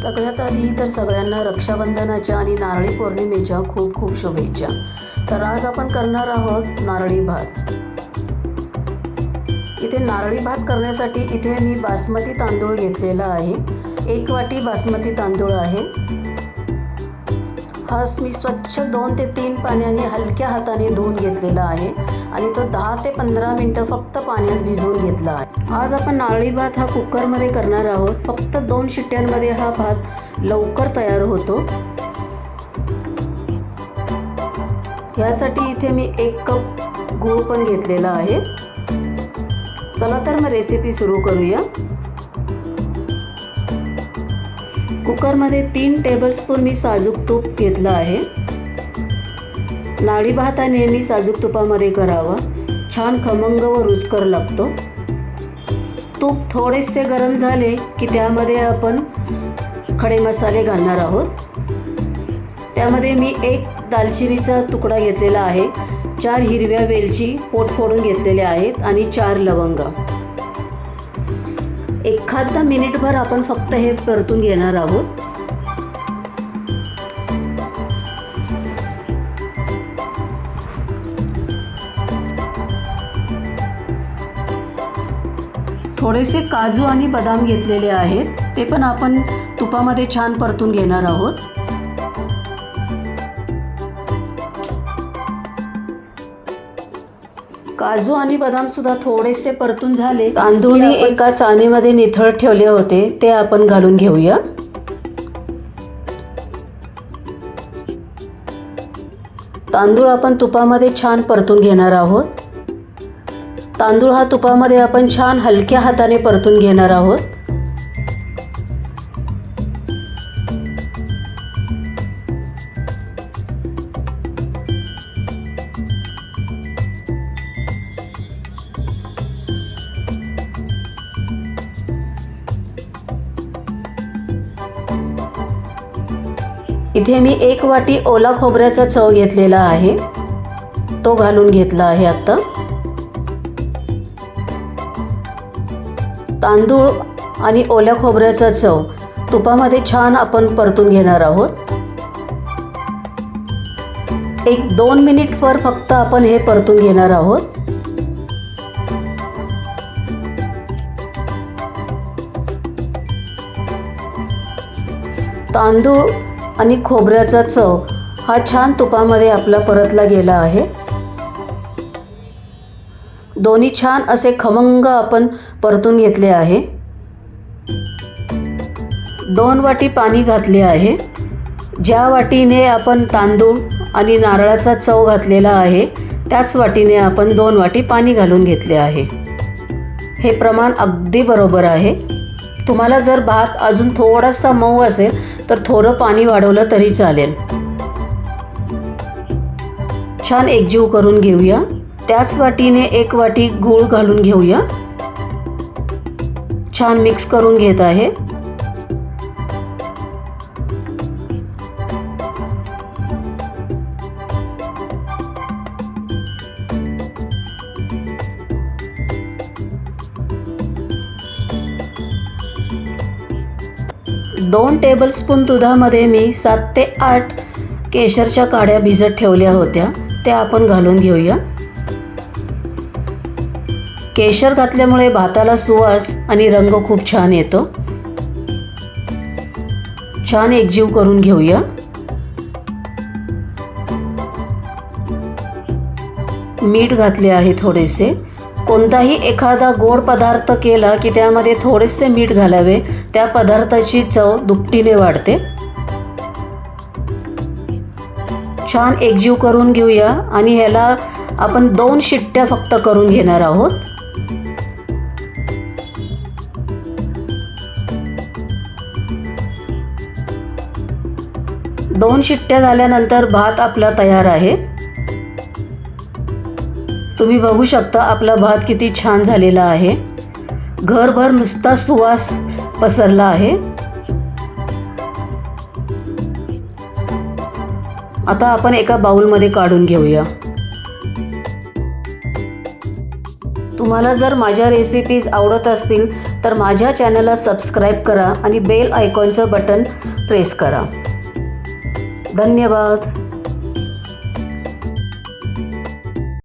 सगळ्यात आधी तर सगळ्यांना रक्षाबंधनाच्या आणि नारळी पौर्णिमेच्या खूप खूप शुभेच्छा. तर आज आपण करणार आहोत नारळी भात. इथे नारळी भात करण्यासाठी इथे मी बासमती तांदूळ घेतलेला आहे. एक वाटी बासमती तांदूळ आहे. हा मी स्वच्छ दोन ते तीन पाण्याने हलक्या हाताने धुवून घेतलेला आहे आणि तो दहा ते पंधरा मिनटं फक्त पाण्यात भिजवून घेतला आहे. आज आपण नारळी भात हा कुकरमध्ये करणार आहोत. फक्त दोन शिट्ट्यांमध्ये हा भात लवकर तयार होतो. यासाठी इथे मी एक कप गूळ पण घेतलेला आहे. चला तर मग रेसिपी सुरू करूया. कुकरमध्ये तीन टेबलस्पून मी साजूक तूप घेतलं आहे. लाडी भात हा नेहमी साजूक तुपामध्ये करावा. छान खमंग व रुचकर लागतो. तूप थोडेसे गरम झाले की त्यामध्ये आपण खडे मसाले घालणार आहोत. त्यामध्ये मी एक दालचिनीचा तुकडा घेतलेला आहे. चार हिरव्या वेलची पोट फोडून घेतलेल्या आहेत आणि चार लवंगा. एखादा मिनिटभर आपण फक्त हे परतून घेणार आहोत. थोडेसे काजू आणि बदाम घेतलेले आहेत. ते पण आपण तुपामध्ये छान परतून घेणार आहोत. काजू आणि बदाम सुद्धा थोडेसे परतून झाले. तांदूळ मी एका चाळणीमध्ये निथळ ठेवले होते. ते आपण घालून घेऊया. तांदूळ आपण तुपामध्ये छान परतून घेणार आहोत. तांदूळ हा तुपामध्ये आपण छान हलक्या हाताने परतून घेणार आहोत. इथे मी एक वाटी ओला खोबऱ्याचा चव घेतलेला आहे. तो घालून घेतला आहे आत्ता तांदूळ आणि ओल्या खोबऱ्याचा चव तुपामध्ये छान आपण परतून घेणार आहोत. एक दोन मिनिटवर फक्त आपण हे परतून घेणार आहोत. तांदूळ आणि खोबऱ्याचा चव हा छान तुपामध्ये आपला परतला गेला आहे. दोन्ही छान असे खमंग आपण परतून घेतले आहे. दोन वाटी पाणी घातले आहे. ज्या वाटीने आपण तांदूळ आणि नारळाचा चव घातलेला आहे त्याच वाटीने आपण दोन वाटी पाणी घालून घेतले आहे. हे प्रमाण अगदी बरोबर आहे. तुम्हाला जर भात अजून थोडासा मऊ असेल तर थोडं पाणी वाढवलं तरी चालेल. छान एकजीव करून घेऊया. त्याच वाटीने एक वाटी गूळ घालून घेऊया. छान मिक्स करून घेत आहे. दोन टेबलस्पून दुधामध्ये मी सात ते आठ केशरच्या काड्या भिजत ठेवल्या होत्या. त्या आपण घालून घेऊया. केशर घातल्यामुळे भाताला सुवास आणि रंग खूप छान येतो. छान एकजीव करून घेऊया. मीठ घातले आहे थोडेसे. कोणताही एखादा गोड पदार्थ केला की त्यामध्ये थोडेसे मीठ घालावे त्या पदार्थाची चव दुपटीने वाढते. छान एकजीव करून घेऊया आणि ह्याला आपण दोन शिट्ट्या फक्त करून घेणार आहोत. दोन शिट्ट्या झाल्यानंतर भात आपला तयार आहे. तुम्ही बघू शकता आपला भात किती छान झालेला आहे. घरभर नुसता सुवास पसरला आहे. आता आपण एका बाउलमध्ये काढून घेऊया. तुम्हाला जर माझ्या रेसिपीज आवडत असतील तर माझ्या चॅनलला सबस्क्राईब करा आणि बेल आयकॉनचं बटन प्रेस करा. धन्यवाद.